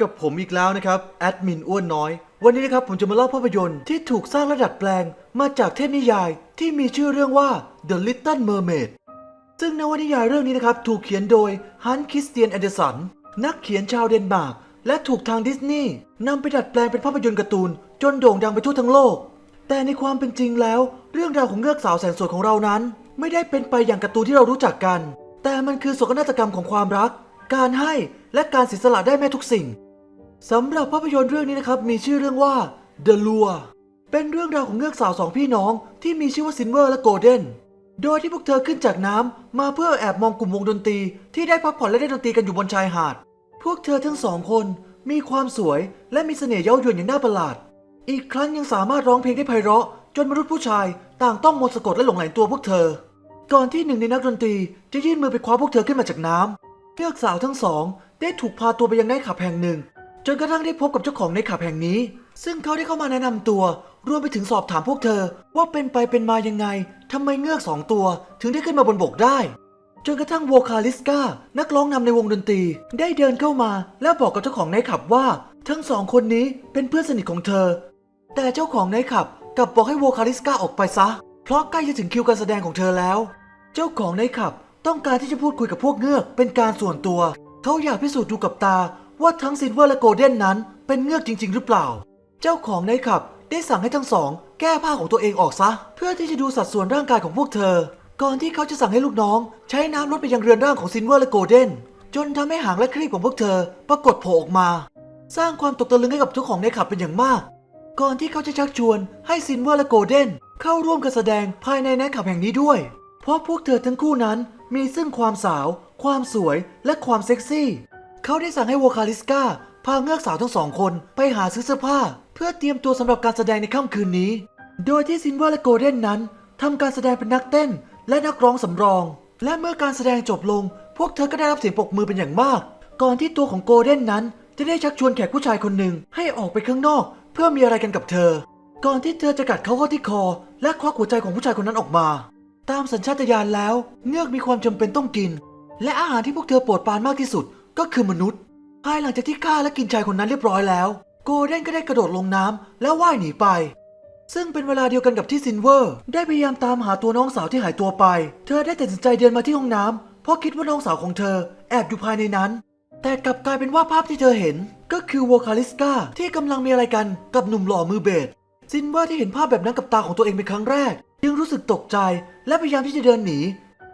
กับผมอีกแล้วนะครับแอดมินอ้วนน้อย วันนี้นะครับผมจะมาเล่าภาพยนตร์ที่ถูกสร้างและดัดแปลง มาจากเทพนิยายที่มีชื่อเรื่องว่า The Little Mermaid ซึ่งนวนิยายเรื่องนี้นะครับถูกเขียนโดยฮันคริสเตียนแอนเดอร์สันนักเขียนชาวเดนมาร์กและถูกทางดิสนีย์นำไปดัดแปลงเป็นภาพยนตร์การ์ตูน จนโด่งดังไปทั่วทั้งโลก แต่ในความเป็นจริงแล้ว เรื่องราวของเงือกสาวแสนสวยของเรานั้น ไม่ได้เป็นไปอย่างการ์ตูนที่เรารู้จักกัน แต่มันคือโศกนาฏกรรมของความรัก การให้และการเสียสละได้แม้ทุกสิ่ง สำหรับภาพยนตร์เรื่องนี้นะครับ มีชื่อเรื่องว่า The Lure เป็นเรื่องราวของเงือกสาวสองพี่น้องที่มีชื่อว่าซินเวอร์และโกลเด้น โดยที่พวกเธอขึ้นจากน้ำมาเพื่อแอบมองกลุ่มวงดนตรี ที่ได้พักผ่อนและเล่นดนตรีกันอยู่บนชายหาด พวกเธอทั้งสองคนมีความสวยและมีเสน่ห์เย้ายวนอย่างน่าประหลาด อีกครั้งยังสามารถร้องเพลงได้ไพเราะ จนมนุษย์ผู้ชายต่างต้องมนต์สะกดและหลงไหลตัวพวกเธอ ก่อนที่หนึ่งในนักดนตรีจะยื่นมือไปคว้าพวกเธอขึ้นมาจากน้ำเงือกสาวทั้งสองได้ถูกพาตัวไปยังไนท์คลับแห่งหนึ่ง จนกระทั่งได้พบกับเจ้าของไนท์คลับแห่งนี้ ซึ่งเขาได้เข้ามาแนะนำตัว รวมไปถึงสอบถามพวกเธอ ว่าเป็นไปเป็นมายังไงทำไมเงือกสองตัว ถึงได้ขึ้นมาบนบกได้ จนกระทั่งโวคาลิสกานักร้องนำในวงดนตรี ได้เดินเข้ามา และบอกกับเจ้าของไนท์คลับว่า ทั้งสองคนนี้เป็นเพื่อนสนิทของเธอ แต่เจ้าของไนท์คลับกลับบอกให้โวคาลิสกาออกไปซะ เพราะใกล้จะถึงคิวการแสดงของเธอแล้ว เจ้าของไนท์คลับต้องการที่จะพูดคุยกับพวกเงือกเป็นการส่วนตัว เขาอยากพิสูจน์ดูกับตา ว่าทั้งซินเวอร์และโกลเด้นนั้นเป็นเงือกจริง ๆ หรือเปล่า เจ้าของไนท์ขับได้สั่งให้ทั้งสอง แก้ผ้าของตัวเองออกซะ เพื่อที่จะดูสัดส่วนร่างกายของพวกเธอ ก่อนที่เขาจะสั่งให้ลูกน้อง ใช้น้ำลดไปยังเรือนร่างของซินเวอร์และโกลเด้นจนทำให้หางและครีบของพวกเธอ ปรากฏโผล่ออกมา สร้างความตกตะลึงให้กับเจ้าของไนท์ขับเป็นอย่างมาก ก่อนที่เขาจะชักชวนให้ซินเวอร์และโกลเด้นเข้าร่วมการแสดงภายในไนท์คลับแห่งนี้ด้วย เพราะพวกเธอทั้งคู่นั้นมีซึ่งความสาว ความสวยและความเซ็กซี่ เขาได้สั่งให้โวคาลิสกาพาเงือกสาวทั้งสองคนไปหาซื้อเสื้อผ้า เพื่อเตรียมตัวสำหรับการแสดงในค่ำคืนนี้ โดยที่ซินเวอร์และโกลเด้นนั้นทำการแสดงเป็นนักเต้น และนักร้องสำรอง และเมื่อการแสดงจบลง พวกเธอก็ได้รับเสียงปรบมือเป็นอย่างมาก ก่อนที่ตัวของโกลเด้นนั้น จะได้ชักชวนแขกผู้ชายคนหนึ่งให้ออกไปข้างนอก เพื่อมีอะไรกันกับเธอ ก่อนที่เธอจะกัดเขาเข้าที่คอ และควักหัวใจของผู้ชายคนนั้นออกมา ตามสัญชาตญาณแล้วเงือกมีความจำเป็นต้องกิน และอาหารที่พวกเธอโปรดปานมากที่สุด ก็คือมนุษย์ ภายหลังจากที่ฆ่าและกินชายคนนั้นเรียบร้อยแล้ว โกลเด้นก็ได้กระโดดลงน้ำแล้วว่ายหนีไป ซึ่งเป็นเวลาเดียวกันกับที่ซินเวอร์ ได้พยายามตามหาตัวน้องสาวที่หายตัวไป เธอได้ตัดสินใจเดินมาที่ห้องน้ำเพราะคิดว่าน้องสาวของเธอแอบอยู่ภายในนั้น แต่กลับกลายเป็นว่าภาพที่เธอเห็น ก็คือโวคาลิสกาที่กำลังมีอะไรกันกับหนุ่มหล่อมือเบสซินเวอร์ที่เห็นภาพแบบนั้นกับตาของตัวเองเป็นครั้งแรก จึงรู้สึกตกใจและพยายามที่จะเดินหนี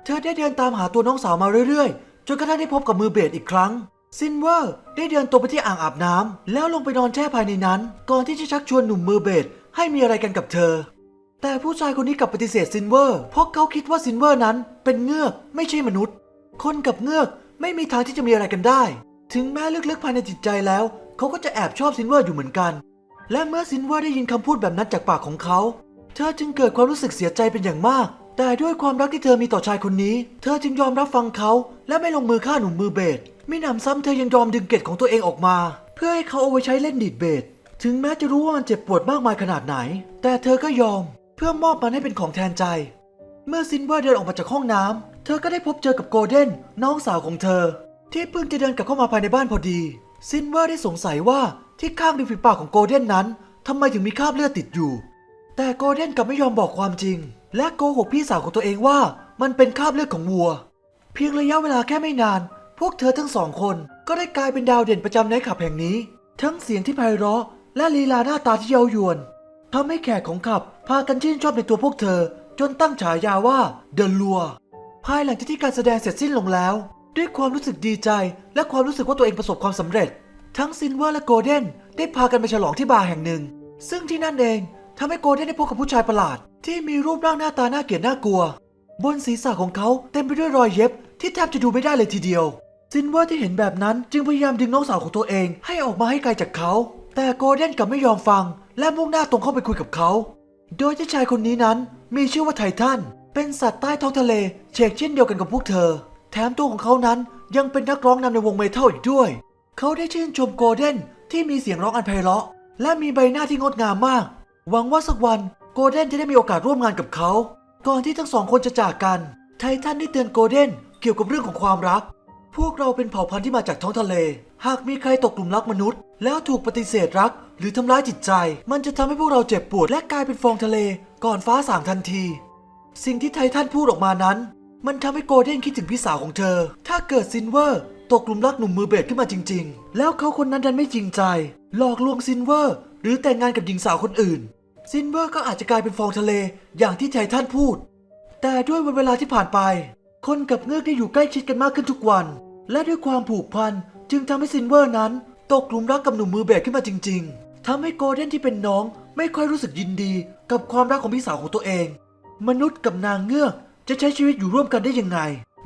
เธอได้เดินตามหาตัวน้องสาวมาเรื่อยๆ จนกระทั่งได้พบกับมือเบสอีกครั้ง ซินเวอร์ได้เดินตัวไปที่อ่างอาบน้ำแล้วลงไปนอนแช่ภายในนั้น ก่อนที่จะชักชวนหนุ่มมือเบสให้มีอะไรกันกับเธอ แต่ผู้ชายคนนี้กลับปฏิเสธซินเวอร์ เพราะเขาคิดว่าซินเวอร์นั้นเป็นเงือกไม่ใช่มนุษย์ คนกับเงือกไม่มีทางที่จะมีอะไรกันได้ ถึงแม้ลึกๆภายในจิตใจแล้ว เขาก็จะแอบชอบซินเวอร์อยู่เหมือนกัน และเมื่อซินเวอร์ได้ยินคำพูดแบบนั้นจากปากของเขา เธอจึงเกิดความรู้สึกเสียใจเป็นอย่างมาก แต่ด้วยความรักที่เธอมีต่อชายคนนี้ เธอจึงยอมรับฟังเขา และไม่ลงมือฆ่าหนุ่มมือเบสมิหนำซ้ำเธอยังยอมดึงเกล็ดของตัวเองออกมา เพื่อให้เขาเอาไว้ใช้เล่นดีดเบสถึงแม้จะรู้ว่ามันเจ็บปวดมากมายขนาดไหน แต่เธอก็ยอม เพื่อมอบมันให้เป็นของแทนใจ เมื่อซินเวอร์เดินออกมาจากห้องน้ำเธอก็ได้พบเจอกับโกลเด้นน้องสาวของเธอ ที่เพิ่งจะเดินกลับเข้ามาภายในบ้านพอดี ซินเวอร์ได้สงสัยว่าที่ข้างริมฝีปากของโกลเด้นนั้นทำไมถึงมีคราบเลือดติดอยู่ แต่โกลเด้นกลับไม่ยอมบอกความจริง และโกหกพี่สาวของตัวเองว่ามันเป็นคราบเลือดของวัว เพียงระยะเวลาแค่ไม่นาน พวกเธอทั้งสองคนก็ได้กลายเป็นดาวเด่นประจำไนท์คลับแห่งนี้ ทั้งเสียงที่ไพเราะและลีลาหน้าตาที่เย้ายวนทำให้แขกของขับพากันชื่นชอบในตัวพวกเธอ จนตั้งฉายาว่าเดอะลัวภายหลังจากที่การแสดงเสร็จสิ้นลงแล้ว ด้วยความรู้สึกดีใจ และความรู้สึกว่าตัวเองประสบความสำเร็จ ทั้งซินเวอร์และโกลเด้นได้พากันไปฉลองที่บาร์แห่งหนึ่ง ซึ่งที่นั่นเอง ทำให้โกลเด้นได้พบกับผู้ชายประหลาด ที่มีรูปร่างหน้าตาน่าเกลียดน่ากลัว บนศีรษะของเขาเต็มไปด้วยรอยเย็บ ที่แทบจะดูไม่ได้เลยทีเดียว ซินเวอร์ที่เห็นแบบนั้นจึงพยายามดึงน้องสาวของตัวเอง ให้ออกมาให้ไกลจากเขา แต่โกลเด้นกลับไม่ยอมฟัง และมุ่งหน้าตรงเข้าไปคุยกับเขา โดยที่ชายคนนี้นั้นมีชื่อว่าไททันเป็นสัตว์ใต้ท้องทะเลเชกเช่นเดียวกันกับพวกเธอ แถมตัวของเขานั้นยังเป็นนักร้องนำในวงเมทัลอีกด้วย เขาได้ชื่นชมโกลเด้นที่มีเสียงร้องอันไพเราะ และมีใบหน้าที่งดงามมาก หวังว่าสักวันโกลเด้นจะได้มีโอกาสร่วมงานกับเขา ก่อนที่ทั้งสองคนจะจากกัน ไททันได้เตือนโกลเด้นเกี่ยวกับเรื่องของความรัก พวกเราเป็นเผ่าพันธุ์ที่มาจากท้องทะเล หากมีใครตกกลุ่มรักมนุษย์ แล้วถูกปฏิเสธรัก หรือทำร้ายจิตใจ มันจะทำให้พวกเราเจ็บปวดและกลายเป็นฟองทะเล ก่อนฟ้าสางทันที สิ่งที่ไททันพูดออกมานั้น มันทำให้โกลเด้นคิดถึงพี่สาวของเธอ ถ้าเกิดซินเวอร์ตกกลุ่มรักหนุ่มมือเบสขึ้นมาจริง ๆ แล้วเขาคนนั้นดันไม่จริงใจ หลอกลวงซินเวอร์ หรือแต่งงานกับหญิงสาวคนอื่น ซินเวอร์ก็อาจจะกลายเป็นฟองทะเลอย่างที่ไททันพูด แต่ด้วยวันเวลาที่ผ่านไป คนกับเงือกได้อยู่ใกล้ชิดกันมากขึ้นทุกวัน และด้วยความผูกพันจึงทำให้ซินเวอร์นั้นตกหลุมรักกับหนุ่มมือเบสขึ้นมาจริง ๆทำให้โกลเด้นที่เป็นน้องไม่ค่อยรู้สึกยินดีกับความรักของพี่สาวของตัวเอง มนุษย์กับนางเงือกจะใช้ชีวิตอยู่ร่วมกันได้ยังไง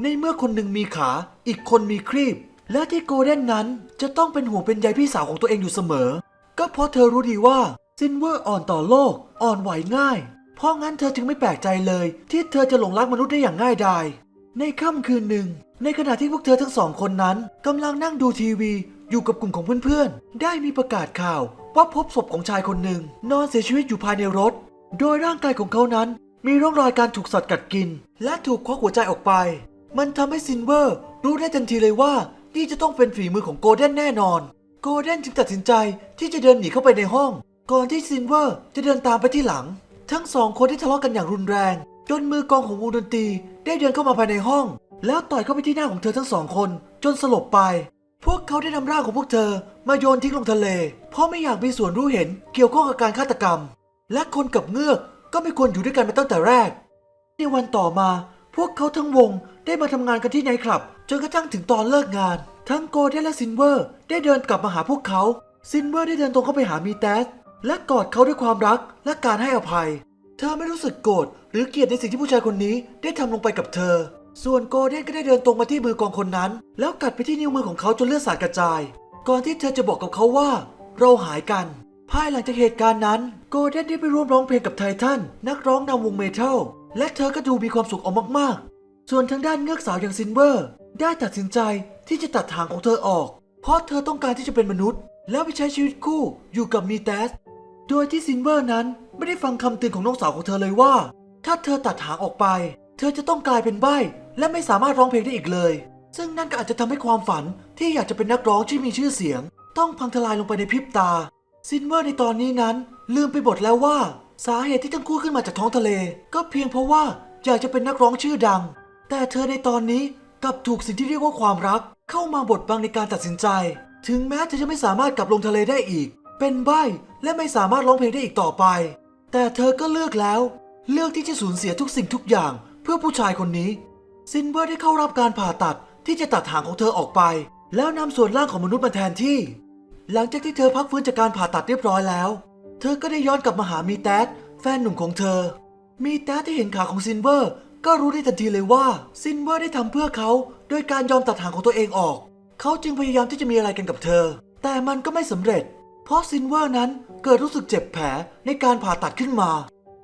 ในเมื่อคนหนึ่งมีขา อีกคนมีครีบ และที่โกลเด้นนั้นจะต้องเป็นห่วงเป็นใยพี่สาวของตัวเองอยู่เสมอ ก็เพราะเธอรู้ดีว่าซินเวอร์อ่อนต่อโลก อ่อนไหวง่าย เพราะงั้นเธอจึงไม่แปลกใจเลย ที่เธอจะหลงรักมนุษย์ได้อย่างง่ายดาย ในค่ำคืนหนึ่ง ในขณะที่พวกเธอทั้งสองคนนั้นกำลังนั่งดูทีวี อยู่กับกลุ่มของเพื่อนๆ ได้มีประกาศข่าว ว่าพบศพของชายคนหนึ่ง นอนเสียชีวิตอยู่ภายในรถ โดยร่างกายของเขานั้น มีร่องรอยการถูกสัตว์กัดกิน และถูกควักหัวใจออกไป มันทำให้ซินเวอร์รู้ได้ทันทีเลยว่านี่จะต้องเป็นฝีมือของโกลเด้นแน่นอน โกลเด้นจึงตัดสินใจที่จะเดินหนีเข้าไปในห้อง ก่อนที่ซินเวอร์จะเดินตามไปที่หลัง ทั้งสองคนได้ทะเลาะกันอย่างรุนแรง จนมือกองของวงดนตรีได้เดินเข้ามาภายในห้อง แล้วต่อยเข้าไปที่หน้าของเธอทั้งสองคน จนสลบไป พวกเขาได้นำร่างของพวกเธอมาโยนทิ้งลงทะเล เพราะไม่อยากมีส่วนรู้เห็นเกี่ยวข้องกับการฆาตกรรม และคนกับเงือกก็ไม่ควรอยู่ด้วยกันมาตั้งแต่แรก ในวันต่อมา พวกเขาทั้งวงได้มาทำงานกันที่ไนท์คลับจนกระทั่งถึงตอนเลิกงาน ทั้งโกเด้นและซินเวอร์ ได้เดินกลับมาหาพวกเขา ซินเวอร์ได้เดินตรงเข้าไปหามีแตสและกอดเขาด้วยความรักและการให้อภัย เธอไม่รู้สึกโกรธหรือเกลียดในสิ่งที่ผู้ชายคนนี้ได้ทำลงไปกับเธอ ส่วนโกเด้นก็ได้เดินตรงมาที่มือกองคนนั้น แล้วกัดไปที่นิ้วมือของเขาจนเลือดสาดกระจาย ก่อนที่เธอจะบอกกับเขาว่า เราหายกัน ภายหลังจากเหตุการณ์นั้น โกเด้นได้ไปร่วมร้องเพลงกับไททันนักร้องนำวงเมทัลและเธอก็ดูมีความสุขออกมากๆ ส่วนทางด้านเงือกสาวอย่างซินเวอร์ ได้ตัดสินใจ ที่จะตัดหางของเธอออก เพราะเธอต้องการที่จะเป็นมนุษย์ แล้วไปใช้ชีวิตคู่อยู่กับมีแตส โดยที่ซินเวอร์นั้นไม่ได้ฟังคำเตือนของน้องสาวของเธอเลยว่า ถ้าเธอตัดหางออกไป เธอจะต้องกลายเป็นใบ้ และไม่สามารถร้องเพลงได้อีกเลย ซึ่งนั่นก็อาจจะทำให้ความฝันที่อยากจะเป็นนักร้องที่มีชื่อเสียง ต้องพังทลายลงไปในพริบตา ซินเวอร์ในตอนนี้นั้น ลืมไปหมดแล้วว่า สาเหตุที่ทั้งคู่ขึ้นมาจากท้องทะเล ก็เพียงเพราะว่าอยากจะเป็นนักร้องชื่อดัง แต่เธอในตอนนี้กลับถูกสิ่งที่เรียกว่าความรัก เข้ามาบดบังในการตัดสินใจ ถึงแม้เธอจะไม่สามารถกลับลงทะเลได้อีก เป็นใบ้และไม่สามารถร้องเพลงได้อีกต่อไป แต่เธอก็เลือกแล้ว เลือกที่จะสูญเสียทุกสิ่งทุกอย่าง เพื่อผู้ชายคนนี้ ซินเวอร์ได้เข้ารับการผ่าตัดที่จะตัดหางของเธอออกไป แล้วนำส่วนล่างของมนุษย์มาแทนที่ หลังจากที่เธอพักฟื้นจากการผ่าตัดเรียบร้อยแล้ว เธอก็ได้ย้อนกลับมาหามีแตสแฟนหนุ่มของเธอ มีแตสที่เห็นขาของซินเวอร์ ก็รู้ได้ทันทีเลยว่าซินเวอร์ได้ทำเพื่อเขาโดยการยอมตัดหางของตัวเองออก เขาจึงพยายามที่จะมีอะไรกันกับเธอ แต่มันก็ไม่สำเร็จ เพราะซินเวอร์นั้นเกิดรู้สึกเจ็บแผลในการผ่าตัดขึ้นมา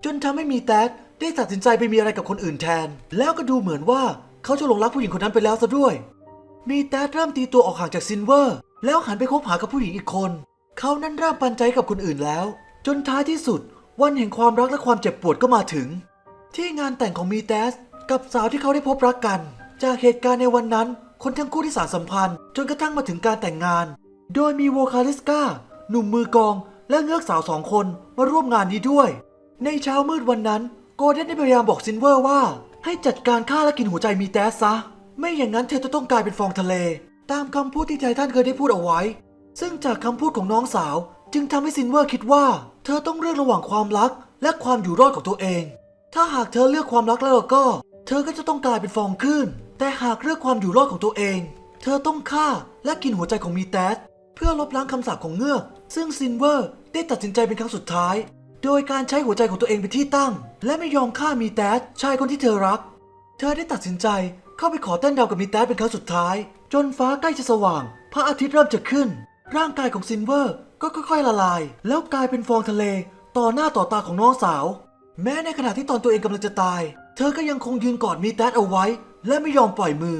จนทำให้มีแตสได้ตัดสินใจไปมีอะไรกับคนอื่นแทน แล้วก็ดูเหมือนว่าเขาจะหลงรักผู้หญิงคนนั้นไปแล้วซะด้วย มีแตสเริ่มตีตัวออกห่างจากซินเวอร์ แล้วหันไปคบหากับผู้หญิงอีกคน เขานั้นเริ่มปันใจกับคนอื่นแล้ว จนท้ายที่สุด วันแห่งความรักและความเจ็บปวดก็มาถึง ที่งานแต่งของมีแตสกับสาวที่เขาได้พบรักกัน จากเหตุการณ์ในวันนั้น คนทั้งคู่ที่สารสัมพันธ์ จนกระทั่งมาถึงการแต่งงาน โดยมีโวคาลิสกาหนุ่มมือกอง และเงือกสาวสองคนมาร่วมงานนี้ด้วย ในเช้ามืดวันนั้น โกลเด้นได้พยายามบอกซินเวอร์ว่า ให้จัดการฆ่าและกินหัวใจมีแตสซะ ไม่อย่างนั้นเธอจะต้องกลายเป็นฟองทะเล ตามคำพูดที่ไททันเคยได้พูดเอาไว้ ซึ่งจากคำพูดของน้องสาว จึงทำให้ซินเวอร์คิดว่า เธอต้องเลือกระหว่างความรัก และความอยู่รอดของตัวเอง ถ้าหากเธอเลือกความรักแล้วก็ เธอก็จะต้องกลายเป็นฟองขึ้น แต่หากเลือกความอยู่รอดของตัวเอง เธอต้องฆ่าและกินหัวใจของมีแตสเพื่อลบล้างคำสาปของเงือก ซึ่งซินเวอร์ได้ตัดสินใจเป็นครั้งสุดท้าย โดยการใช้หัวใจของตัวเองเป็นที่ตั้ง และไม่ยอมฆ่ามีแตสชายคนที่เธอรัก เธอได้ตัดสินใจเข้าไปขอเต้นดาวกับมีแตสเป็นครั้งสุดท้าย จนฟ้าใกล้จะสว่าง พระอาทิตย์เริ่มจะขึ้น ร่างกายของซินเวอร์ก็ค่อยๆละลาย แล้วกลายเป็นฟองทะเล ต่อหน้าต่อตาของน้องสาว แม้ในขณะที่ตอนตัวเองกำลังจะตาย เธอก็ยังคงยืนกอดมีแตสเอาไว้ และไม่ยอมปล่อยมือ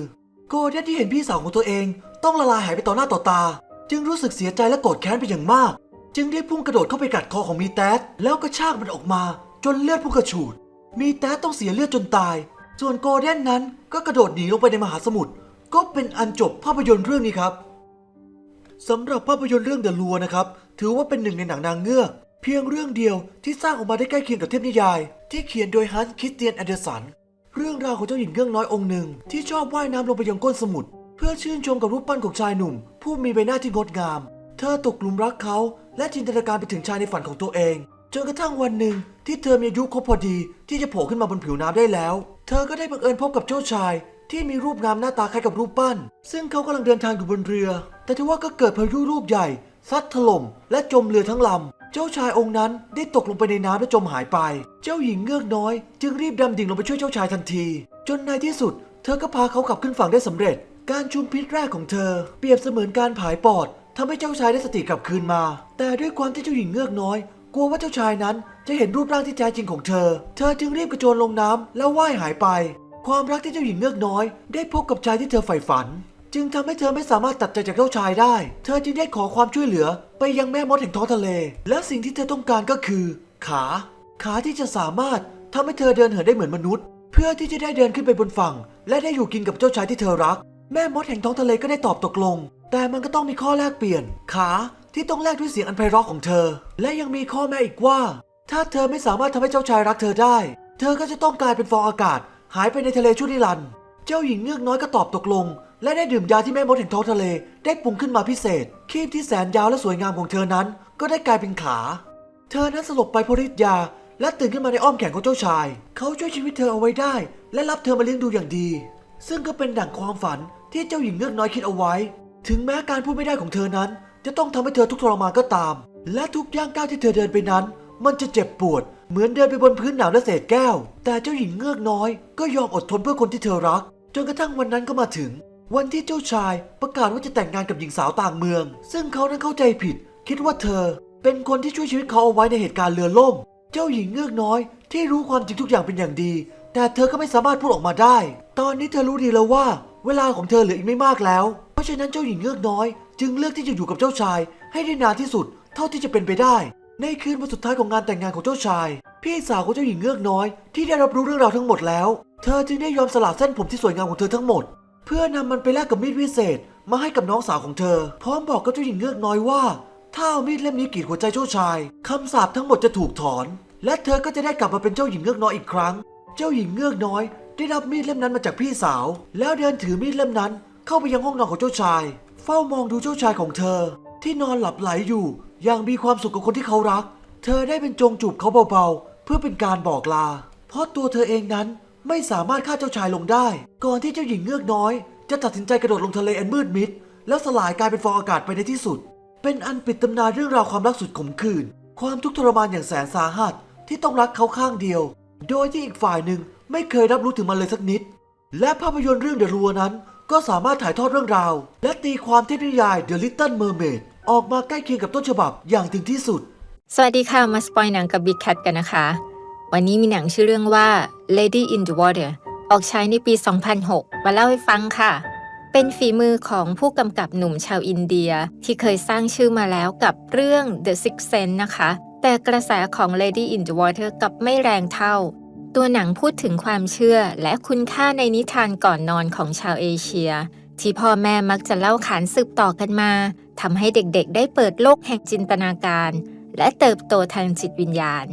โกเดนที่เห็นพี่สาวของตัวเอง ต้องละลายหายไปต่อหน้าต่อตา จึงรู้สึกเสียใจและโกรธแค้นเป็นอย่างมาก จึงได้พุ่งกระโดดเข้าไปกัดคอของมีแตสแล้วก็ชากมันออกมา จนเลือดพุ่งกระฉูด มีแตสต้องเสียเลือดจนตาย ส่วนโกเดนนั้นก็กระโดดหนีลงไปในมหาสมุทรก็เป็นอันจบภาพยนตร์เรื่องนี้ครับสำหรับภาพยนตร์เรื่องเดอะลัวนะครับ ถือว่าเป็นหนึ่งในหนังนางเงือก เพียงเรื่องเดียวที่สร้างออกมาได้ใกล้เคียงกับเทพนิยาย ที่เขียนโดยฮันส์คริสเตียนแอนเดอร์สัน เรื่องราวของเจ้าหญิงเงือกน้อยองค์หนึ่งที่ชอบว่ายน้ำลงไปยังก้นสมุทรเพื่อชื่นชมกับรูปปั้นของชายหนุ่ม ผู้มีใบหน้าที่งดงาม เธอตกหลุมรักเขา และจินตนาการไปถึงชายในฝันของตัวเองจนกระทั่งวันหนึ่งที่เธอมีอายุครบพอดีที่จะโผล่ขึ้นมาบนผิวน้ำได้แล้ว เธอก็ได้บังเอิญพบกับเจ้าชายที่มีรูปงามหน้าตาคล้ายกับรูปปั้น ซึ่งเขากำลังเดินทางอยู่บนเรือ แต่ทว่าก็เกิดพายุรูปใหญ่ซัดถล่มและจมเรือทั้งลำ เจ้าชายองค์นั้นได้ตกลงไปในน้ำและจมหายไป เจ้าหญิงเงือกน้อย จึงรีบดำดิ่งลงไปช่วยเจ้าชายทันที จนในที่สุด เธอก็พาเขากลับขึ้นฝั่งได้สำเร็จ การชุมพิษแรกของเธอ เปรียบเสมือนการผายปอดทำให้เจ้าชายได้สติกลับคืนมา แต่ด้วยความที่เจ้าหญิงเงือกน้อย กลัวว่าเจ้าชายนั้นจะเห็นรูปร่างที่แท้จริงของเธอ เธอจึงรีบกระโจนลงน้ำแล้วว่ายหายไป ความรักที่เจ้าหญิงเงือกน้อย ได้พบกับชายที่เธอใฝ่ฝัน จึงทำให้เธอไม่สามารถตัดใจจากเจ้าชายได้ เธอจึงได้ขอความช่วยเหลือไปยังแม่มดแห่งท้องทะเล และสิ่งที่เธอต้องการก็คือ ขา ขาที่จะสามารถทำให้เธอเดินเหินได้เหมือนมนุษย์ เพื่อที่จะได้เดินขึ้นไปบนฝั่ง และได้อยู่กินกับเจ้าชายที่เธอรัก แม่มดแห่งท้องทะเลก็ได้ตอบตกลง แต่มันก็ต้องมีข้อแลกเปลี่ยน ขาที่ต้องแลกด้วยเสียงอันไพเราะของเธอ และยังมีข้อแม้อีกว่า ถ้าเธอไม่สามารถทำให้เจ้าชายรักเธอได้ เธอก็จะต้องกลายเป็นฟองอากาศ หายไปในทะเลชั่วนิรันดร์เจ้าหญิงเงือกน้อยก็ตอบตกลง และได้ดื่มยาที่แม่มดแห่งท้องทะเล ได้ปรุงขึ้นมาพิเศษ คีบที่แสนยาวและสวยงามของเธอนั้น ก็ได้กลายเป็นขา เธอนั้นสลบไปเพราะฤทธิ์ยา และตื่นขึ้นมาในอ้อมแขนของเจ้าชาย เขาช่วยชีวิตเธอเอาไว้ได้ และรับเธอมาเลี้ยงดูอย่างดี ซึ่งก็เป็นดั่งความฝันที่เจ้าหญิงเงือกน้อยคิดเอาไว้ ถึงแม้การพูดไม่ได้ของเธอนั้น จะต้องทำให้เธอทุกข์ทรมานก็ตาม และทุกย่างก้าวที่เธอเดินไปนั้น มันจะเจ็บปวด เหมือนเดินไปบนพื้นหนาวและเศษแก้ว แต่เจ้าหญิงเงือกน้อย ก็ยอมอดทนเพื่อคนที่เธอรัก จนกระทั่งวันนั้นก็มาถึง วันที่เจ้าชายประกาศว่าจะแต่งงานกับหญิงสาวต่างเมือง ซึ่งเขานั้นเข้าใจผิด คิดว่าเธอ เป็นคนที่ช่วยชีวิตเขาเอาไว้ในเหตุการณ์เรือล่ม เจ้าหญิงเงือกน้อย ที่รู้ความจริงทุกอย่างเป็นอย่างดี แต่เธอก็ไม่สามารถพูดออกมาได้ ตอนนี้เธอรู้ดีแล้วว่า เวลาของเธอเหลืออีกไม่มากแล้ว เพราะฉะนั้นเจ้าหญิงเงือกน้อย จึงเลือกที่จะอยู่กับเจ้าชาย ให้ได้นานที่สุด เท่าที่จะเป็นไปได้ ในคืนวันสุดท้ายของงานแต่งงานของเจ้าชาย พี่สาวของเจ้าหญิงเงือกน้อย ที่ได้รับรู้เรื่องราวทั้งหมดแล้ว เธอจึงได้ยอมสละเส้นผมที่สวยงามของเธอทั้งหมด เพื่อนำมันไปแลกกับมีดวิเศษ มาให้กับน้องสาวของเธอ พร้อมบอกกับเจ้าหญิงเงือกน้อยว่า ถ้าเอามีดเล่มนี้กรีดหัวใจเจ้าชายคำสาปทั้งหมดจะถูกถอน และเธอก็จะได้กลับมาเป็นเจ้าหญิงเงือกน้อยอีกครั้ง เจ้าหญิงเงือกน้อย ได้รับมีดเล่มนั้นมาจากพี่สาว แล้วเดินถือมีดเล่มนั้น เข้าไปยังห้องนอนของเจ้าชาย เฝ้ามองดูเจ้าชายของเธอ ที่นอนหลับไหลอยู่อย่างมีความสุขกับคนที่เขารัก เธอได้เป็นจงจูบเขาเบาๆ เพื่อเป็นการบอกลา เพราะตัวเธอเองนั้น ไม่สามารถฆ่าเจ้าชายลงได้ ก่อนที่เจ้าหญิงเงือกน้อย จะตัดสินใจกระโดดลงทะเลอันมืดมิด แล้วสลายกลายเป็นฟองอากาศไปในที่สุด เป็นอันปิดตำนานเรื่องราวความรักสุดขมขื่นความทุกข์ทรมานอย่างแสนสาหัสที่ต้องรักเขาข้างเดียว โดยที่อีกฝ่ายหนึ่งไม่เคยรับรู้ถึงมันเลยสักนิด และภาพยนตร์เรื่องเดอะรัวนั้น ก็สามารถถ่ายทอดเรื่องราว และตีความเทพนิยาย The Little Mermaid ออกมาใกล้เคียงกับต้นฉบับอย่างถึงที่สุด สวัสดีค่ะ มาสปอยหนังกับ Big Cat กันนะคะ วันนี้มีหนังชื่อเรื่องว่า Lady in the Water ออกฉายในปี 2006 มาเล่าให้ฟังค่ะ เป็นฝีมือของผู้กำกับหนุ่มชาวอินเดียที่เคยสร้างชื่อมาแล้วกับเรื่อง The Sixth Sense นะคะ แต่กระแสของ Lady in the Water กับไม่แรงเท่า ตัวหนังพูดถึงความเชื่อและคุณค่าในนิทานก่อนนอนของชาวเอเชีย ที่พ่อแม่มักจะเล่าขานสืบต่อกันมาทำให้เด็กๆ ได้เปิดโลกแห่งจินตนาการ และเติบโตทางจิตวิญญาณ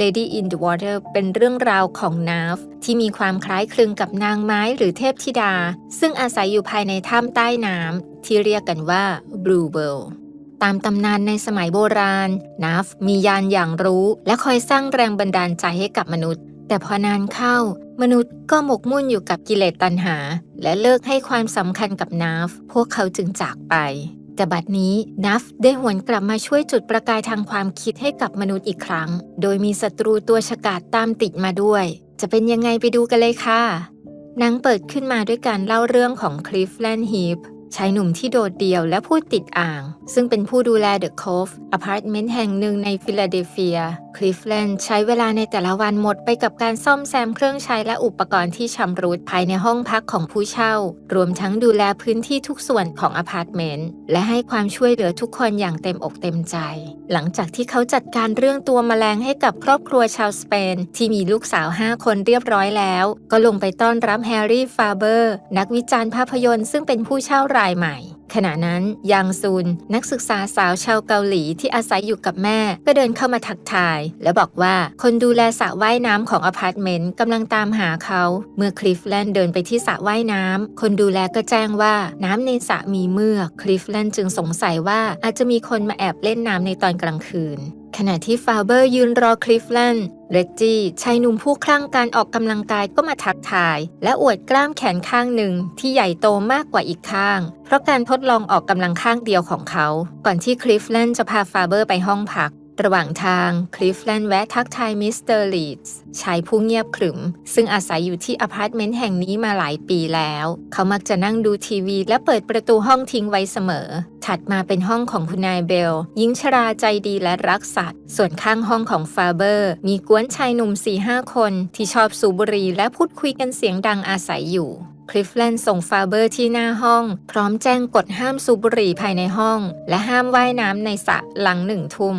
Lady in the Water เป็นเรื่องราวของนาฟที่มีความคล้ายคลึงกับนางไม้หรือเทพธิดา ซึ่งอาศัยอยู่ภายในถ้ำใต้น้ำที่เรียกกันว่า Blue World ตามตำนานในสมัยโบราณ นาฟมียานอย่างรู้ และคอยสร้างแรงบันดาลใจให้กับมนุษย์ แต่พอนานเข้า มนุษย์ก็หมกมุ่นอยู่กับกิเลสตัณหา และเลิกให้ความสำคัญกับนาฟ พวกเขาจึงจากไป แต่บัดนี้นัฟได้หวนกลับมาช่วยจุดประกายทางความคิดให้กับมนุษย์อีกครั้ง โดยมีศัตรูตัวฉกาจตามติดมาด้วย จะเป็นยังไงไปดูกันเลยค่ะหนังเปิดขึ้นมาด้วยการเล่าเรื่องของคลิฟแลนด์ฮีปชายหนุ่มที่โดดเดี่ยวและพูดติดอ่าง ซึ่งเป็นผู้ดูแลเดอะโคฟอพาร์ตเมนต์แห่งหนึ่งในฟิลาเดลเฟีย คลิฟแลนด์ใช้เวลาในแต่ละวันหมดไปกับการซ่อมแซมเครื่องใช้และอุปกรณ์ที่ชำรุดภายในห้องพักของผู้เช่า รวมทั้งดูแลพื้นที่ทุกส่วนของอพาร์ตเมนต์ และให้ความช่วยเหลือทุกคนอย่างเต็มอกเต็มใจ หลังจากที่เขาจัดการเรื่องตัวแมลงให้กับครอบครัวชาวสเปน ที่มีลูกสาว 5 คนเรียบร้อยแล้ว ก็ลงไปต้อนรับแฮร์รี่ฟาเบอร์ นักวิจารณ์ภาพยนตร์ซึ่งเป็นผู้เช่ารายใหม่ขณะนั้นยังซูนนักศึกษาสาวชาวเกาหลีที่อาศัยอยู่กับแม่ ก็เดินเข้ามาทักทาย และบอกว่าคนดูแลสระว่ายน้ำของอพาร์ตเมนต์กำลังตามหาเขา เมื่อคลิฟแลนด์เดินไปที่สระว่ายน้ำคนดูแลก็แจ้งว่าน้ำในสระมีเมือกคลิฟแลนด์จึงสงสัยว่าอาจจะมีคนมาแอบเล่นน้ำในตอนกลางคืน ขณะที่ฟาเบอร์ยืนรอคลิฟแลนด์เรกจี้ชายหนุ่มผู้คลั่งการออกกำลังกายก็มาทักทาย และอวดกล้ามแขนข้างหนึ่งที่ใหญ่โตมากกว่าอีกข้าง เพราะการทดลองออกกำลังข้างเดียวของเขา ก่อนที่คลิฟแลนด์จะพาฟาเบอร์ไปห้องพัก ระหว่างทางคลิฟแลนด์แวะทักทายมิสเตอร์ลีดส์ชายผู้เงียบขรึม ซึ่งอาศัยอยู่ที่อพาร์ตเมนต์แห่งนี้มาหลายปีแล้ว เขามักจะนั่งดูทีวีและเปิดประตูห้องทิ้งไว้เสมอ ถัดมาเป็นห้องของคุณนายเบลหญิงชราใจดีและรักสัตว์ ส่วนข้างห้องของฟาเบอร์ มีกวนชายหนุ่ม4ีห้าคนที่ชอบสูบบุหรี่และพูดคุยกันเสียงดังอาศัยอยู่คลิฟแลนด์ส่งฟาเบอร์ที่หน้าห้อง พร้อมแจ้งกฎห้ามสูบบุหรี่ภายในห้อง และห้ามว่ายน้ำในสระหลังหนึ่งทุ่ม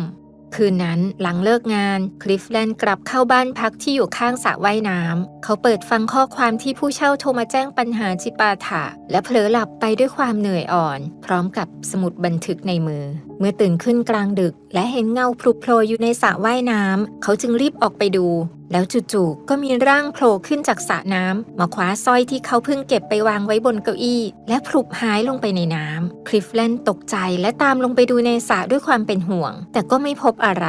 คืนนั้นหลังเลิกงานคลิฟแลนด์กลับเข้าบ้านพักที่อยู่ข้างสระว่ายน้ำ เขาเปิดฟังข้อความที่ผู้เช่าโทรมาแจ้งปัญหาจิปาถะ และเผลอหลับไปด้วยความเหนื่อยอ่อน พร้อมกับสมุดบันทึกในมือ เมื่อตื่นขึ้นกลางดึก และเห็นเงาพลุโผล่อยู่ในสระว่ายน้ำเขาจึงรีบออกไปดู แล้วจู่ๆก็มีร่างโผล่ขึ้นจากสระน้ำมาคว้าสร้อยที่เขาเพิ่งเก็บไปวางไว้บนเก้าอี้ และพลุบหายลงไปในน้ำคลิฟแลนตกใจและตามลงไปดูในสระด้วยความเป็นห่วง แต่ก็ไม่พบอะไร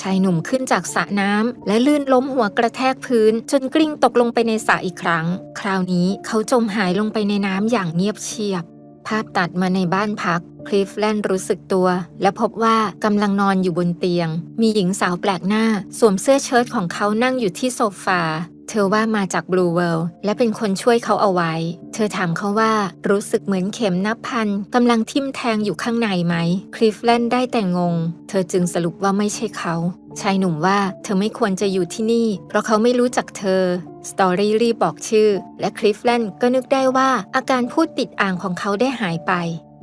ชายหนุ่มขึ้นจากสระน้ำและลื่นล้มหัวกระแทกพื้นจนกลิ้งตกลงไปในสระอีกครั้ง คราวนี้เขาจมหายลงไปในน้ำอย่างเงียบเชียบ ภาพตัดมาในบ้านพัก คลิฟแลนด์รู้สึกตัว และพบว่ากำลังนอนอยู่บนเตียง มีหญิงสาวแปลกหน้า สวมเสื้อเชิ้ตของเขานั่งอยู่ที่โซฟาเธอว่ามาจากบลูเวลและเป็นคนช่วยเขาเอาไว้ เธอถามเขาว่ารู้สึกเหมือนเข็มนับพันกำลังทิ่มแทงอยู่ข้างในไหม คลิฟแลนด์ได้แต่งง เธอจึงสรุปว่าไม่ใช่เขา ชายหนุ่มว่าเธอไม่ควรจะอยู่ที่นี่ เพราะเขาไม่รู้จักเธอ สตอรี่รีบบอกชื่อ และคลิฟแลนด์ก็นึกได้ว่าอาการพูดติดอ่างของเขาได้หายไป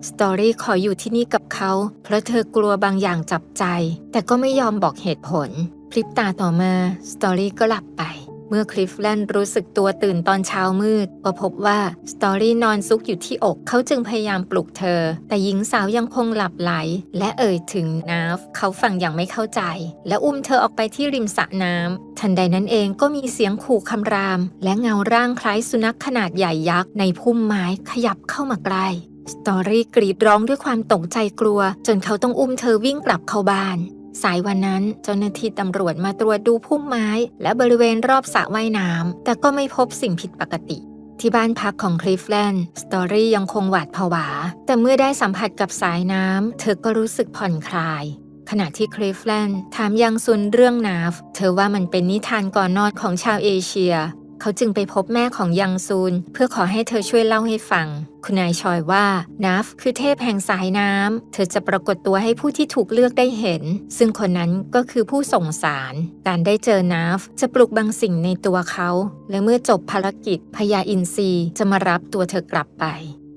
สตอรี่ขออยู่ที่นี่กับเขา เพราะเธอกลัวบางอย่างจับใจ แต่ก็ไม่ยอมบอกเหตุผลพริบตาต่อมา สตอรี่ก็หลับไป เมื่อคลิฟแลนด์รู้สึกตัวตื่นตอนเช้ามืด ก็พบว่าสตอรี่นอนซุกอยู่ที่อก เขาจึงพยายามปลุกเธอ แต่หญิงสาวยังคงหลับไหล และเอ่ยถึงนาฟ เขาฟังอย่างไม่เข้าใจ และอุ้มเธอออกไปที่ริมสระน้ำ ทันใดนั้นเองก็มีเสียงขู่คำราม และเงาร่างคล้ายสุนัขขนาดใหญ่ยักษ์ในพุ่มไม้ขยับเข้ามาใกล้สตอรี่กรีดร้องด้วยความตกใจกลัว จนเขาต้องอุ้มเธอวิ่งกลับเข้าบ้าน สายวันนั้นเจ้าหน้าที่ตำรวจมาตรวจดูพุ่มไม้ และบริเวณรอบสระว่ายน้ำแต่ก็ไม่พบสิ่งผิดปกติ ที่บ้านพักของคลิฟแลนด์สตอรี่ยังคงหวาดผวา แต่เมื่อได้สัมผัสกับสายน้ำ เธอก็รู้สึกผ่อนคลาย ขณะที่คลิฟแลนด์ถามยังซุนเรื่องนาฟ เธอว่ามันเป็นนิทานก่อนนอนของชาวเอเชีย เขาจึงไปพบแม่ของยังซูน เพื่อขอให้เธอช่วยเล่าให้ฟัง คุณนายชอยว่านัฟคือเทพแห่งสายน้ำ เธอจะปรากฏตัวให้ผู้ที่ถูกเลือกได้เห็น ซึ่งคนนั้นก็คือผู้ส่งสาร การได้เจอนัฟจะปลุกบางสิ่งในตัวเขา และเมื่อจบภารกิจพญาอินทรีจะมารับตัวเธอกลับไป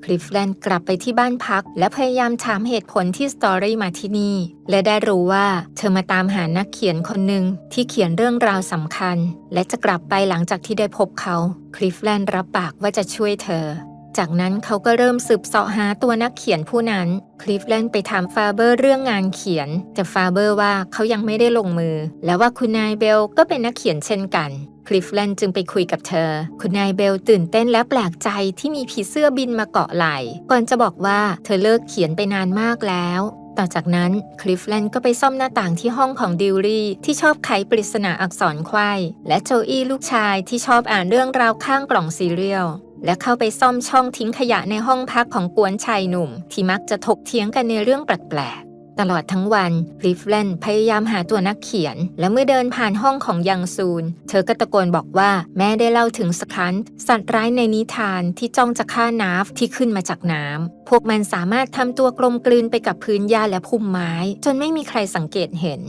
คลิฟแลนด์กลับไปที่บ้านพัก และพยายามถามเหตุผลที่สตอรี่มาที่นี่ และได้รู้ว่าเธอมาตามหานักเขียนคนหนึ่งที่เขียนเรื่องราวสำคัญ และจะกลับไปหลังจากที่ได้พบเขา คลิฟแลนด์รับปากว่าจะช่วยเธอ จากนั้นเขาก็เริ่มสืบเสาะหาตัวนักเขียนผู้นั้น คลิฟแลนด์ไปถามฟาเบอร์เรื่องงานเขียน แต่ฟาเบอร์ว่าเขายังไม่ได้ลงมือ และว่าคุณนายเบลก็เป็นนักเขียนเช่นกัน คลิฟแลนด์จึงไปคุยกับเธอ คุณนายเบลตื่นเต้นและแปลกใจที่มีผีเสื้อบินมาเกาะไหล่ ก่อนจะบอกว่าเธอเลิกเขียนไปนานมากแล้วต่อจากนั้นคลิฟแลนด์ก็ไปซ่อมหน้าต่างที่ห้องของดิวรี่ที่ชอบไขปริศนาอักษรไขว้ และโจอี้ลูกชายที่ชอบอ่านเรื่องราวข้างกล่องซีเรียล และเข้าไปซ่อมช่องทิ้งขยะในห้องพักของกวนชายหนุ่ม ที่มักจะถกเถียงกันในเรื่องแปลกๆตลอดทั้งวันคลิฟแลนพยายามหาตัวนักเขียน และเมื่อเดินผ่านห้องของยังซูน เธอก็ตะโกนบอกว่าแม่ได้เล่าถึงสคันสัตว์ร้ายในนิทานที่จ้องจะฆ่านาฟที่ขึ้นมาจากน้ำพวกมันสามารถทำตัวกลมกลืนไปกับพื้นหญ้าและพุ่มไม้ จนไม่มีใครสังเกตเห็น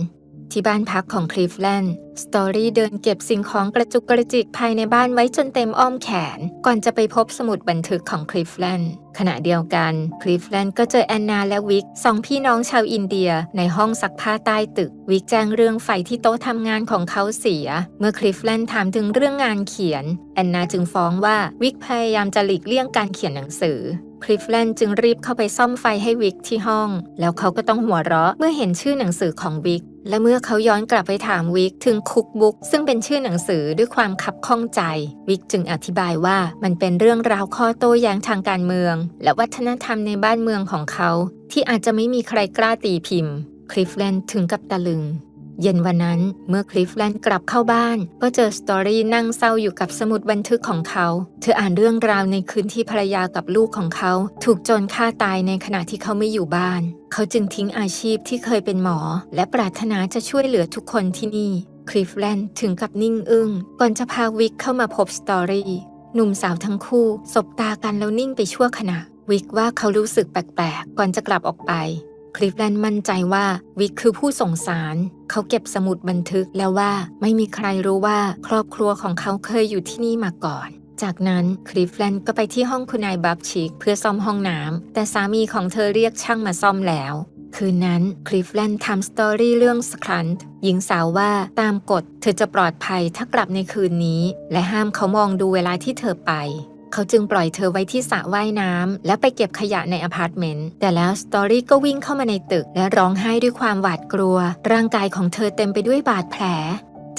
ที่บ้านพักของคลิฟแลนด์ สตอรี่เดินเก็บสิ่งของกระจุกกระจิกภายในบ้านไว้จนเต็มอ้อมแขน ก่อนจะไปพบสมุดบันทึกของคลิฟแลนด์ ขณะเดียวกัน คลิฟแลนด์ก็เจอแอนนาและวิกสองพี่น้องชาวอินเดียในห้องซักผ้าใต้ตึก วิกแจ้งเรื่องไฟที่โต๊ะทำงานของเขาเสีย เมื่อคลิฟแลนด์ถามถึงเรื่องงานเขียน แอนนาจึงฟ้องว่าวิกพยายามจะหลีกเลี่ยงการเขียนหนังสือ คลิฟแลนด์จึงรีบเข้าไปซ่อมไฟให้วิกที่ห้อง แล้วเขาก็ต้องหัวเราะเมื่อเห็นชื่อหนังสือของวิกและเมื่อเขาย้อนกลับไปถามวิกถึงคุกบุ๊กซึ่งเป็นชื่อหนังสือด้วยความขับข้องใจ วิกจึงอธิบายว่ามันเป็นเรื่องราวข้อโต้แย้งทางการเมือง และวัฒนธรรมในบ้านเมืองของเขา ที่อาจจะไม่มีใครกล้าตีพิมพ์ คลิฟแลนด์ถึงกับตะลึง เย็นวันนั้นเมื่อคลิฟแลนด์กลับเข้าบ้าน ก็เจอสตอรี่นั่งเศร้าอยู่กับสมุดบันทึกของเขา เธออ่านเรื่องราวในคืนที่ภรรยากับลูกของเขา ถูกโจรฆ่าตายในขณะที่เขาไม่อยู่บ้าน เขาจึงทิ้งอาชีพที่เคยเป็นหมอ และปรารถนาจะช่วยเหลือทุกคนที่นี่คลิฟแลนด์ถึงกับนิ่งอึง้งก่อนจะพาวิกเข้ามาพบสตอรี่หนุ่มสาวทั้งคู่สบตากันแล้วนิ่งไปชั่วขณะ วิกว่าเขารู้สึกแปลกๆ ก่อนจะกลับออกไป คลิฟแลนด์มั่นใจว่าวิกคือผู้ส่งสาร เขาเก็บสมุดบันทึกแล้วว่าไม่มีใครรู้ว่าครอบครัวของเขาเคยอยู่ที่นี่มาก่อน จากนั้นคลิฟแลนด์ก็ไปที่ห้องคุณนายบับชิกเพื่อซ่อมห้องน้ำแต่สามีของเธอเรียกช่างมาซ่อมแล้ว คืนนั้นคลิฟแลนด์ทำสตอรี่เรื่องสครันต์หญิงสาวว่าตามกฎเธอจะปลอดภัยถ้ากลับในคืนนี้ และห้ามเขามองดูเวลาที่เธอไป เขาจึงปล่อยเธอไว้ที่สระว่ายน้ำและไปเก็บขยะในอพาร์ตเมนต์ แต่แล้วสตอรี่ก็วิ่งเข้ามาในตึก และร้องไห้ด้วยความหวาดกลัว ร่างกายของเธอเต็มไปด้วยบาดแผล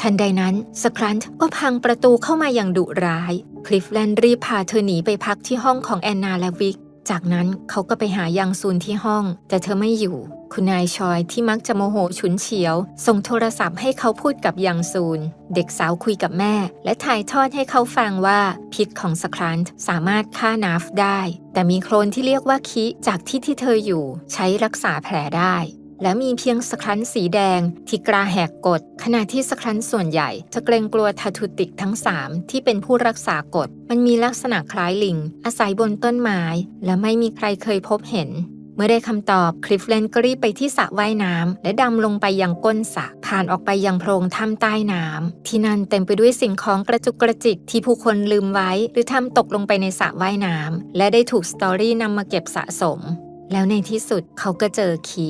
ทันใดนั้นสครันต์ก็พังประตูเข้ามาอย่างดุร้าย คลิฟแลนด์รีบพาเธอหนีไปพักที่ห้องของแอนนาและวิก จากนั้นเขาก็ไปหายังซูนที่ห้อง แต่เธอไม่อยู่ คุณนายชอยที่มักจะโมโหฉุนเฉียว ส่งโทรศัพท์ให้เขาพูดกับยังซูน เด็กสาวคุยกับแม่ และถ่ายทอดให้เขาฟังว่าพิษของสครันต์สามารถฆ่านาฟได้ แต่มีโคลนที่เรียกว่าคิจากที่ที่เธออยู่ ใช้รักษาแผลได้ และมีเพียงสครันสีแดงที่กราแหกกฎขณะที่สครันส่วนใหญ่จะเกรงกลัวทาทุติกทั้ง 3 ที่เป็นผู้รักษากฎ มันมีลักษณะคล้ายลิง อาศัยบนต้นไม้ และไม่มีใครเคยพบเห็น เมื่อได้คำตอบคลิฟแลนก็รีบไปที่สระว่ายน้ำและดำลงไปยังก้นสระผ่านออกไปยังโพรงถ้ำใต้น้ำที่นั่นเต็มไปด้วยสิ่งของกระจุกกระจิกที่ผู้คนลืมไว้ หรือทำตกลงไปในสระว่ายน้ำและได้ถูกสตอรี่นำมาเก็บสะสม แล้วในที่สุดเขาก็เจอคิ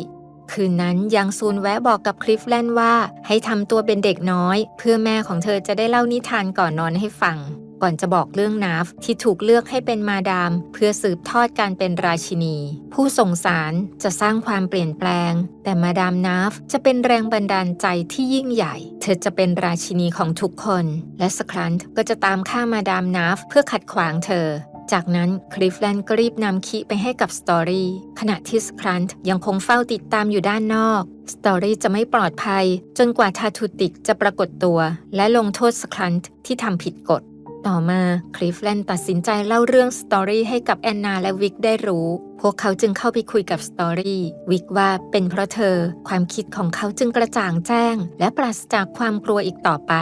คืนนั้นยังซูนแวะบอกกับคลิฟแลนด์ว่า ให้ทำตัวเป็นเด็กน้อย เพื่อแม่ของเธอจะได้เล่านิทานก่อนนอนให้ฟัง ก่อนจะบอกเรื่องนาฟที่ถูกเลือกให้เป็นมาดาม เพื่อสืบทอดการเป็นราชินี ผู้ส่งสารจะสร้างความเปลี่ยนแปลง แต่มาดามนาฟจะเป็นแรงบันดาลใจที่ยิ่งใหญ่ เธอจะเป็นราชินีของทุกคน และสครันต์ก็จะตามฆ่ามาดามนาฟเพื่อขัดขวางเธอ จากนั้นคลิฟแลนด์ก็รีบนำคีไปให้กับสตอรี่ขณะที่สครันต์ยังคงเฝ้าติดตามอยู่ด้านนอกสตอรี่จะไม่ปลอดภัย จนกว่าทาทูติกจะปรากฏตัว และลงโทษสครันต์ที่ทำผิดกฎต่อมาคลิฟแลนด์ตัดสินใจเล่าเรื่องสตอรี่ให้กับแอนนาและวิกได้รู้ พวกเขาจึงเข้าไปคุยกับสตอรี่วิกว่าเป็นเพราะเธอ ความคิดของเขาจึงกระจ่างแจ้ง และปราศจากความกลัวอีกต่อไป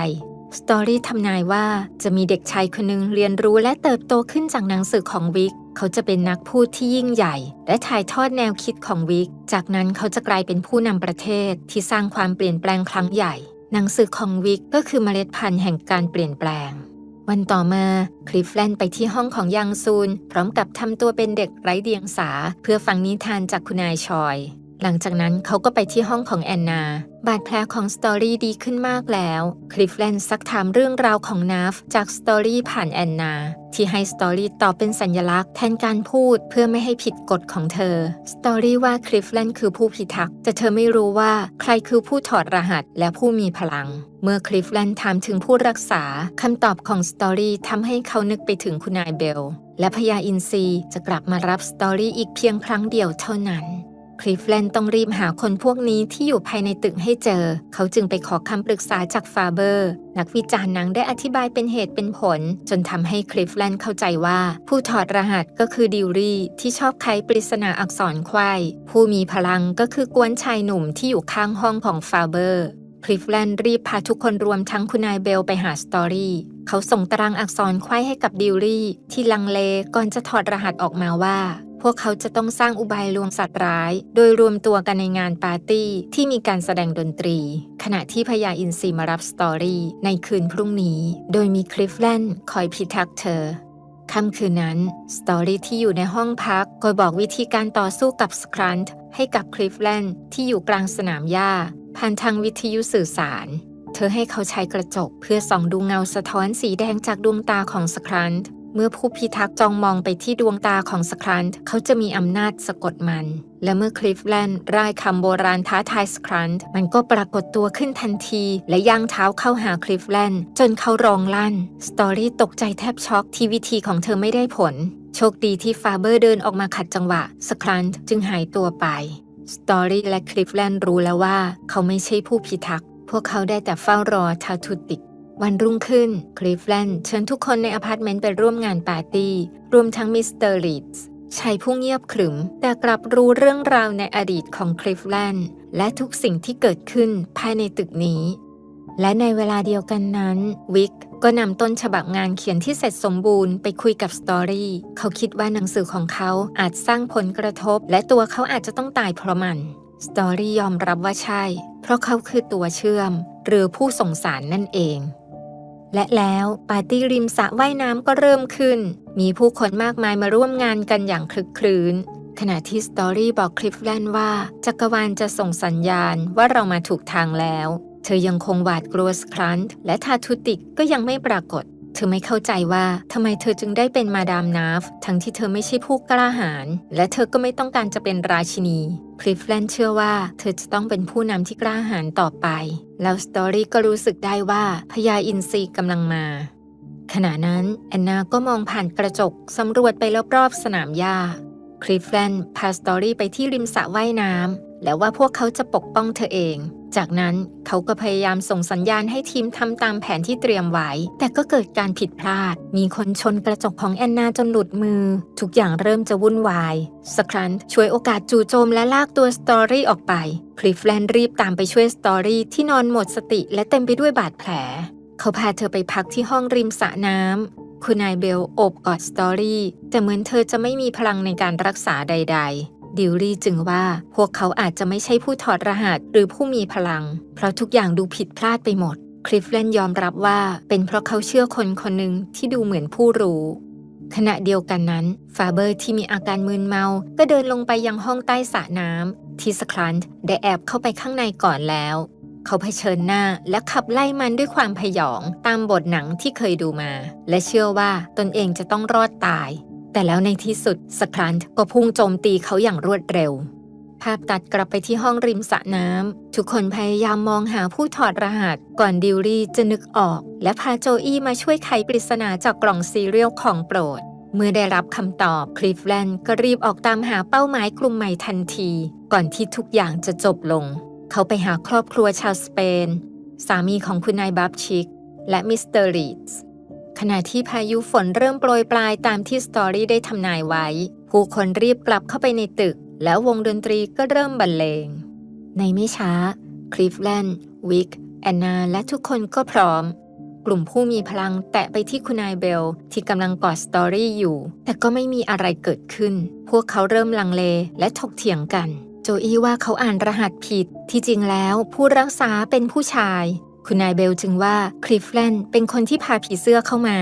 สตอรี่ทำนายว่าจะมีเด็กชายคนหนึ่งเรียนรู้และเติบโตขึ้นจากหนังสือของวิก เขาจะเป็นนักพูดที่ยิ่งใหญ่ และถ่ายทอดแนวคิดของวิก จากนั้นเขาจะกลายเป็นผู้นำประเทศที่สร้างความเปลี่ยนแปลงครั้งใหญ่ หนังสือของวิกก็คือเมล็ดพันธุ์แห่งการเปลี่ยนแปลง วันต่อมาคลิฟแลนด์ไปที่ห้องของยังซูน พร้อมกับทำตัวเป็นเด็กไร้เดียงสา เพื่อฟังนิทานจากคุณนายชอย หลังจากนั้นเขาก็ไปที่ห้องของแอนนา บาดแผลของสตอรี่ดีขึ้นมากแล้ว คลิฟแลนด์ซักถามเรื่องราวของนาฟจากสตอรี่ผ่านแอนนา ที่ให้สตอรี่ตอบเป็นสัญลักษณ์แทนการพูดเพื่อไม่ให้ผิดกฎของเธอ สตอรี่ว่าคลิฟแลนด์คือผู้พิทักษ์แต่เธอไม่รู้ว่าใครคือผู้ถอดรหัสและผู้มีพลัง เมื่อคลิฟแลนด์ถามถึงผู้รักษาคำตอบของสตอรี่ทำให้เขานึกไปถึงคุณนายเบลและพญาอินทรีจะกลับมารับสตอรี่อีกเพียงครั้งเดียวเท่านั้น คลิฟแลนด์ต้องรีบหาคนพวกนี้ที่อยู่ภายในตึกให้เจอ เขาจึงไปขอคำปรึกษาจากฟาเบอร์ นักวิจารณ์หนังได้อธิบายเป็นเหตุเป็นผล จนทำให้คลิฟแลนด์เข้าใจว่า ผู้ถอดรหัสก็คือดิวรี่ที่ชอบไขปริศนาอักษรควายผู้มีพลังก็คือกวนชายหนุ่มที่อยู่ข้างห้องของฟาเบอร์คลิฟแลนด์รีบพาทุกคนรวมทั้งคุณนายเบลไปหาสตอรี่ เขาส่งตารางอักษรควายให้กับดิวรี่ ที่ลังเลก่อนจะถอดรหัสออกมาว่า พวกเขาจะต้องสร้างอุบายลวงสัตว์ร้าย โดยรวมตัวกันในงานปาร์ตี้ที่มีการแสดงดนตรี ขณะที่พญาอินทรีมารับสตอรี่ในคืนพรุ่งนี้ โดยมีคลิฟแลนด์คอยพิทักษ์เธอค่ำคืนนั้น สตอรี่ที่อยู่ในห้องพักก็บอกวิธีการต่อสู้กับสครันต์ให้กับคลิฟแลนด์ที่อยู่กลางสนามหญ้า ผ่านทางวิทยุสื่อสาร เธอให้เขาใช้กระจกเพื่อส่องดูเงาสะท้อนสีแดงจากดวงตาของสครันต์ เมื่อผู้พิทักษ์จ้องมองไปที่ดวงตาของสครันต์เขาจะมีอำนาจสะกดมัน และเมื่อคลิฟแลนด์ร่ายคำโบราณท้าทายสครันต์มันก็ปรากฏตัวขึ้นทันที และย่างเท้าเข้าหาคลิฟแลนด์จนเขาร้องลั่น สตอรี่ตกใจแทบช็อกที่วิธีของเธอไม่ได้ผล โชคดีที่ฟาเบอร์เดินออกมาขัดจังหวะสครันต์จึงหายตัวไป สตอรี่และคลิฟแลนด์รู้แล้วว่า เขาไม่ใช่ผู้พิทักษ์พวกเขาได้แต่เฝ้ารอทาทูติก วันรุ่งขึ้นคลิฟแลนด์เชิญทุกคนในอพาร์ตเมนต์ไปร่วมงานปาร์ตี้ รวมทั้งมิสเตอร์ลีดส์ชายผู้เงียบขรึม แต่กลับรู้เรื่องราวในอดีตของคลิฟแลนด์และทุกสิ่งที่เกิดขึ้นภายในตึกนี้ และในเวลาเดียวกันนั้น วิกก็นำต้นฉบับงานเขียนที่เสร็จสมบูรณ์ไปคุยกับสตอรี่เขาคิดว่าหนังสือของเขาอาจสร้างผลกระทบ และตัวเขาอาจจะต้องตายเพราะมันสตอรี่ยอมรับว่าใช่ เพราะเขาคือตัวเชื่อม หรือผู้ส่งสารนั่นเอง และแล้วปาร์ตี้ริมสระว่ายน้ำก็เริ่มขึ้น มีผู้คนมากมายมาร่วมงานกันอย่างคลึกครื้น ขณะที่สตอรี่บอกคลิฟแลนด์ว่า จักรวาลจะส่งสัญญาณว่าเรามาถูกทางแล้ว เธอยังคงหวาดกลัวสครันและทาทูติกก็ยังไม่ปรากฏ เธอไม่เข้าใจว่าทำไมเธอจึงได้เป็นมาดามนาฟ ทั้งที่เธอไม่ใช่ผู้กล้าหาญและเธอก็ไม่ต้องการจะเป็นราชินีคลิฟแลนด์เชื่อว่าเธอจะต้องเป็นผู้นำที่กล้าหาญต่อไป แล้วสตอรี่ก็รู้สึกได้ว่าพญาอินทรีกำลังมาขณะนั้นแอนนาก็มองผ่านกระจกสำรวจไปรอบๆสนามหญ้าคลิฟแลนด์พาสตอรี่ไปที่ริมสระว่ายน้ำและว่าพวกเขาจะปกป้องเธอเอง จากนั้นเขาก็พยายามส่งสัญญาณให้ทีมทำตามแผนที่เตรียมไว้ แต่ก็เกิดการผิดพลาด มีคนชนกระจกของแอนนาจนหลุดมือ ทุกอย่างเริ่มจะวุ่นวายสครันต์ช่วยโอกาสจู่โจมและลากตัวสตอรี่ออกไป คลิฟแลนด์รีบตามไปช่วยสตอรี่ที่นอนหมดสติและเต็มไปด้วยบาดแผล เขาพาเธอไปพักที่ห้องริมสระน้ำคุณนายเบลโอบกอดสตอรี่แต่เหมือนเธอจะไม่มีพลังในการรักษาใด ๆ ดิวรี่จึงว่าพวกเขาอาจจะไม่ใช่ผู้ถอดรหัสหรือผู้มีพลัง เพราะทุกอย่างดูผิดพลาดไปหมด คลิฟแลนยอมรับว่าเป็นเพราะเขาเชื่อคนคนหนึ่งที่ดูเหมือนผู้รู้ ขณะเดียวกันนั้น ฟาเบอร์ที่มีอาการมึนเมา ก็เดินลงไปยังห้องใต้สระน้ำที่สครันต์ได้แอบเข้าไปข้างในก่อนแล้วเขาเผชิญหน้าและขับไล่มันด้วยความพยองตามบทหนังที่เคยดูมา และเชื่อว่าตนเองจะต้องรอดตาย แต่แล้วในที่สุดสครันต์ก็พุ่งโจมตีเขาอย่างรวดเร็ว ภาพตัดกลับไปที่ห้องริมสระน้ำ ทุกคนพยายามมองหาผู้ถอดรหัส ก่อนดิวรี่จะนึกออก และพาโจอี้มาช่วยไขปริศนาจากกล่องซีเรียลของโปรด เมื่อได้รับคำตอบคลิฟแลนด์ก็รีบออกตามหาเป้าหมายกลุ่มใหม่ทันที ก่อนที่ทุกอย่างจะจบลง เขาไปหาครอบครัวชาวสเปน สามีของคุณนายบับชิก และมิสเตอร์ลีดส์ ขณะที่พายุฝนเริ่มโปรยปลายตามที่สตอรี่ได้ทำนายไว้ ผู้คนรีบกลับเข้าไปในตึก แล้ววงดนตรีก็เริ่มบรรเลง ในไม่ช้า คลิฟแลนด์ วิก แอนนา และทุกคนก็พร้อม กลุ่มผู้มีพลังแตะไปที่คุณนายเบล ที่กำลังกอดสตอรี่อยู่ แต่ก็ไม่มีอะไรเกิดขึ้น พวกเขาเริ่มลังเลและถกเถียงกัน โจอี้ว่าเขาอ่านรหัสผิด ที่จริงแล้วผู้รักษาเป็นผู้ชาย คุณนายเบลจึงว่าคลิฟแลนด์เป็นคนที่พาผีเสื้อเข้ามา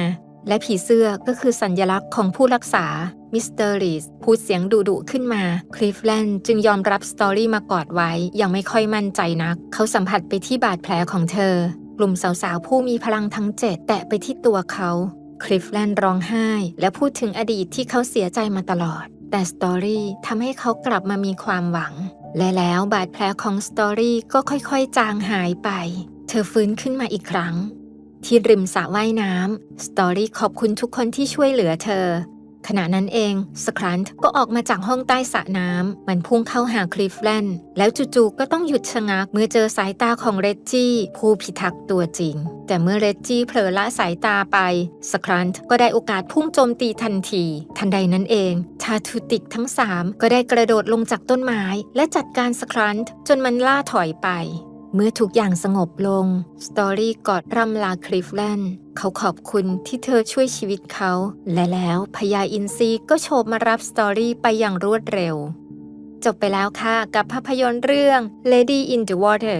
และผีเสื้อก็คือสัญญลักษณ์ของผู้รักษา มิสเตอร์ลีสพูดเสียงดุดุขึ้นมา คลิฟแลนด์จึงยอมรับสตอรี่มากอดไว้ยังไม่ค่อยมั่นใจนัก เขาสัมผัสไปที่บาดแผลของเธอ กลุ่มสาวๆผู้มีพลังทั้งเจ็ดแตะไปที่ตัวเขาคลิฟแลนด์ร้องไห้ และพูดถึงอดีตที่เขาเสียใจมาตลอด แต่สตอรี่ทำให้เขากลับมามีความหวัง และแล้วบาดแผลของสตอรี่ก็ค่อยๆ จางหายไป เธอฟื้นขึ้นมาอีกครั้ง ที่ริมสระว่ายน้ำสตอรี่ขอบคุณทุกคนที่ช่วยเหลือเธอ ขณะนั้นเองสครันต์ก็ออกมาจากห้องใต้สระน้ำมันพุ่งเข้าหาคลิฟแลนด์แล้วจู่ๆก็ต้องหยุดชะงักเมื่อเจอสายตาของเรจจี้ผู้พิทักษ์ตัวจริง แต่เมื่อเรจจี้เผลอละสายตาไปสครันต์ก็ได้โอกาสพุ่งโจมตีทันที ทันใดนั้นเองชาทูติกทั้งสามก็ได้กระโดดลงจากต้นไม้ และจัดการสครันต์จนมันล่าถอยไป เมื่อทุกอย่างสงบลง สตอรี่กอดร่ำลาคลิฟแลนด์เขาขอบคุณที่เธอช่วยชีวิตเขา และแล้วพญาอินซีก็โฉบมารับสตอรี่ไปอย่างรวดเร็ว จบไปแล้วค่ะ กับภาพยนตร์เรื่อง Lady in the Water